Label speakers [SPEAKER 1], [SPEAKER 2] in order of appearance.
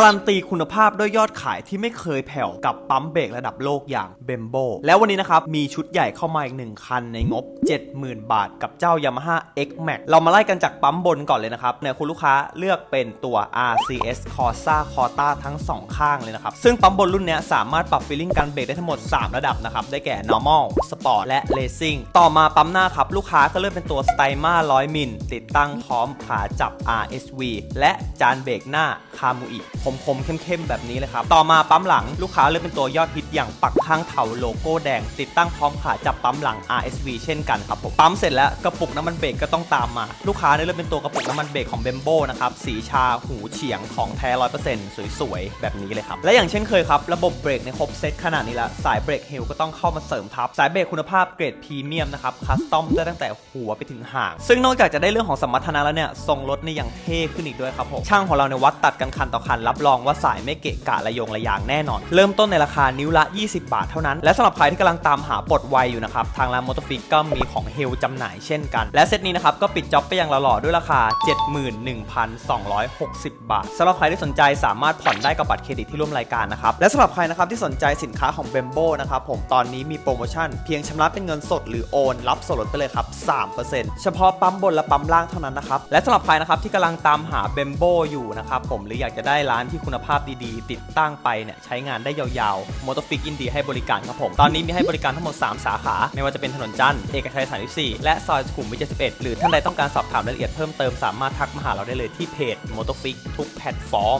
[SPEAKER 1] การันตีคุณภาพด้วยยอดขายที่ไม่เคยแผ่วกับปั๊มเบรกระดับโลกอย่างเบมโบแล้ววันนี้นะครับ มีชุดใหญ่เข้ามาอีกหนึ่งคันในงบ 70,000 บาทกับเจ้า Yamaha X Max เรามาไล่กันจากปั๊มบนก่อนเลยนะครับเนี่ยคุณลูกค้าเลือกเป็นตัว RCS Corsa Corta ทั้ง 2 ข้างเลยนะครับ ซึ่งปั๊มบนรุ่นนี้สามารถปรับฟีลลิ่งการเบรกได้ทั้งหมด 3 ระดับนะครับ ได้แก่ normal sport และ racing ต่อมาปั๊มหน้าครับ ลูกค้าก็เลือกเป็นตัว Styma 100มิลติดตั้งพร้อมขาจับ RSV และจานเบรกหน้าคามูอิคมๆเข้มๆแบบนี้เลยครับ ต่อมาปั๊มหลังลูกค้าเลือกเป็นตัวยอดฮิตอย่างปักข้างเถาโลโก้แดง ติดตั้งพร้อมขาจับปั๊มหลัง RSV เช่นกันครับผมปั๊มเสร็จแล้วกระปุกน้ำมันเบรกก็ต้องตามมา ลูกค้าเนี่ยเลือกเป็นตัวกระปุกน้ำมันเบรกของเบมโบนะครับสีชาหูเฉียงของแท้ร้อยเปอร์เซ็นต์สวยๆแบบนี้เลยครับและอย่างเช่นเคยครับระบบเบรกในครบเซตขนาดนี้ล้วสายเบรกเฮลก็ต้องเข้ามาเสริมทับสายเบรกคุณภาพเกรดพรีเมียมนะครับคัสตอมได้ตั้งแต่หัวไปถึงหาง ซึ่งนอกจากจะได้เรื่องของสมรรถนะแล้วเนี่ยทรงรถในอย่างเท่ขึ้นอีกด้วยครับผมช่างของเราในวัดตัดกันคันต่อคันรับรองว่าสายไม่เกะกะระยงระยางแน่นอน เริ่มต้นในราคานิ้วละ 20 บาทเท่านั้น และสำหรับใครที่กำลังตามหาปลดไวอยู่นะครับ ทางร้านมอเตอร์ฟิกก็มีของเฮลจำหน่ายเช่นกัน และเซตนี้นะครับก็ปิดจ็อบไปอย่างหล่อๆด้วยราคา 71,260 บาทสำหรับใครที่สนใจสามารถผ่อนได้กับบัตรเครดิตที่ร่วมรายการนะครับและสำหรับใครนะครับที่สนใจสินค้าของเบมโบนะครับผมตอนนี้มีโปรโมชั่นเพียงชำระเป็นเงินสดหรือโอนรับส่วนลดไปเลยครับ 3%เฉพาะปั๊มบนและปั๊มล่างเท่านั้นนะครับและสำหรับใครนะครับที่กำลังตามหาเบมโบอยู่นะครับผมหรืออยากจะได้ร้านที่คุณภาพดีๆ ติดตั้งไปเนี่ยใช้งานได้ยาวๆมอเตอร์ฟิกอินดีให้บริการครับผม ตอนนี้มีให้บริการทั้งหมด 3 สาขา ไม่ว่าจะเป็นถนนจันทร์เอกชัย34 และซอยสุขุมวิท71 หรือท่านใดต้องการสอบถามรายละเอียดเพิ่มเติมสามารถทักมาหาเราได้เลยที่เพจมอเตอร์ฟิกทุกแพลตฟอร์ม